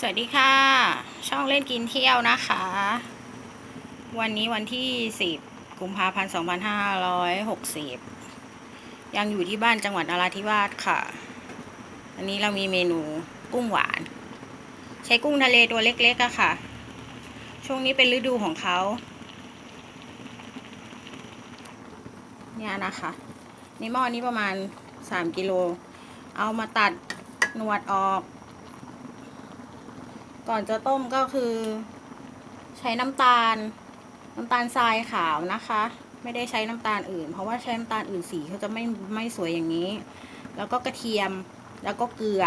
สวัสดีค่ะ ช่องเล่นกินเที่ยวนะคะ วันนี้วันที่10กุมภาพันธ์2560ยังอยู่ที่บ้านจังหวัดนราธิวาสค่ะ อันนี้เรามีเมนูกุ้งหวาน ใช้กุ้งทะเลตัวเล็กๆอะค่ะ ช่วงนี้เป็นฤดูของเขาเนี่ยนะคะในหม้อนี้ประมาณ3กิโล เอามาตัดหนวดออก ก่อนจะต้มก็คือ ใช้น้ำตาล น้ำตาลทรายขาวนะคะ ไม่ได้ใช้น้ำตาลอื่น เพราะว่าใช้น้ำตาลอื่นสีเขาจะไม่ไม่สวยอย่างนี้ แล้วก็กระเทียมแล้วก็เกลือ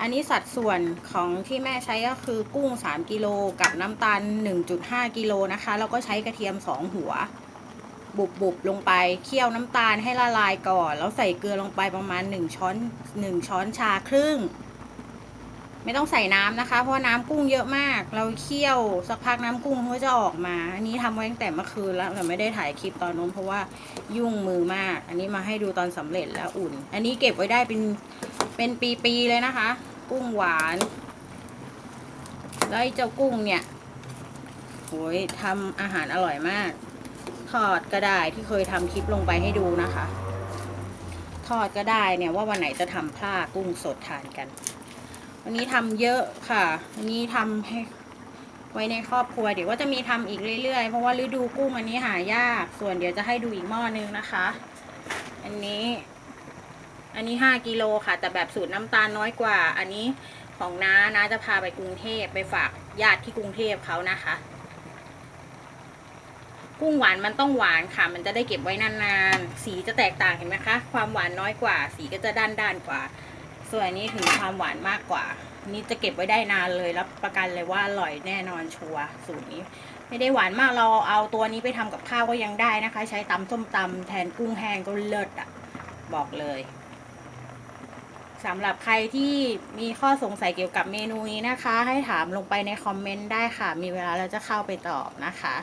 อันนี้สัดส่วนของที่แม่ใช้ก็คือกุ้ง 3กิโลกับน้ำตาล 1.5กิโลนะคะ แล้วก็ใช้กระเทียม 2 หัว บุบบุบลงไป เคี่ยวน้ำตาลให้ละลายก่อน แล้วใส่เกลือลงไปประมาณ 1 ช้อน 1 ช้อนชาครึ่ง ไม่ต้องใส่น้ำนะคะ เพราะว่าน้ำกุ้งเยอะมาก เราเคี่ยวสักพักน้ำกุ้งก็จะออกมา อันนี้ทำไว้ตั้งแต่เมื่อคืนแล้วแต่ไม่ได้ถ่ายคลิปตอนนู้นเพราะว่ายุ่งมือมาก อันนี้มาให้ดูตอนสำเร็จแล้วอุ่น อันนี้เก็บไว้ได้เป็นเป็นปีๆเลยนะคะ กุ้งหวานแล้วไอ้เจ้ากุ้งเนี่ยโหยทำอาหารอร่อยมากทอดก็ได้ที่เคยทำคลิปลงไปให้ดูนะคะ ทอดก็ได้เนี่ยว่าวันไหนจะทำพลากุ้งสดทานกัน วันนี้ทำเยอะค่ะวันนี้ทำให้ไว้ในครอบครัว เดี๋ยวก็จะมีทำอีกเรื่อยๆ เพราะว่าฤดูกุ้งอันนี้หายาก ส่วนเดี๋ยวจะให้ดูอีกหม้อนึงนะคะ อันนี้ อันนี้ห้ากิโลค่ะ แต่แบบสูตรน้ำตาลน้อยกว่า อันนี้ของน้าน้าจะพาไปกรุงเทพไปฝากญาติที่กรุงเทพเขานะคะ กุ้งหวานมันต้องหวานค่ะ มันจะได้เก็บไว้นานๆ สีจะแตกต่างเห็นไหมคะ ความหวานน้อยกว่า สีก็จะด้านๆกว่า ส่วนอันนี้ถึงความหวานมากกว่า นี่จะเก็บไว้ได้นานเลยรับประกันเลยว่าอร่อยแน่นอนชัวร์สูตรนี้ ไม่ได้หวานมากเราเอาตัวนี้ไปทำกับข้าวก็ยังได้นะคะ ใช้ตำส้มตำแทนกุ้งแห้งก็เลิศอะ บอกเลยสำหรับใครที่มีข้อสงสัยเกี่ยวกับเมนูนี้นะคะ ให้ถามลงไปในคอมเมนต์ได้ค่ะ มีเวลาเราจะเข้าไปตอบนะคะ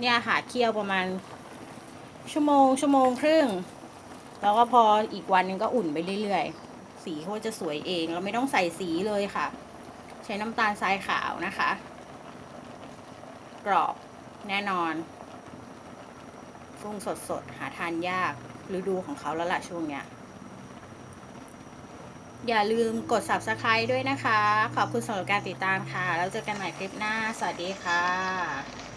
เนี่ยค่ะเคี่ยวประมาณ ชั่วโมงชั่วโมงครึ่ง แล้วก็พออีกวันหนึงก็อุ่นไปเรื่อยๆ สีเขาจะสวยเอง เราไม่ต้องใส่สีเลยค่ะ ใช้น้ำตาลทรายขาวนะคะ กรอบแน่นอนกุ้งสดๆ หาทานยากฤดูของเขาแล้วล่ะช่วงเนี้ย อย่าลืมกด subscribe ด้วยนะคะ ขอบคุณสำหรับการติดตามค่ะ แล้วเจอกันใหม่คลิปหน้า สวัสดีค่ะ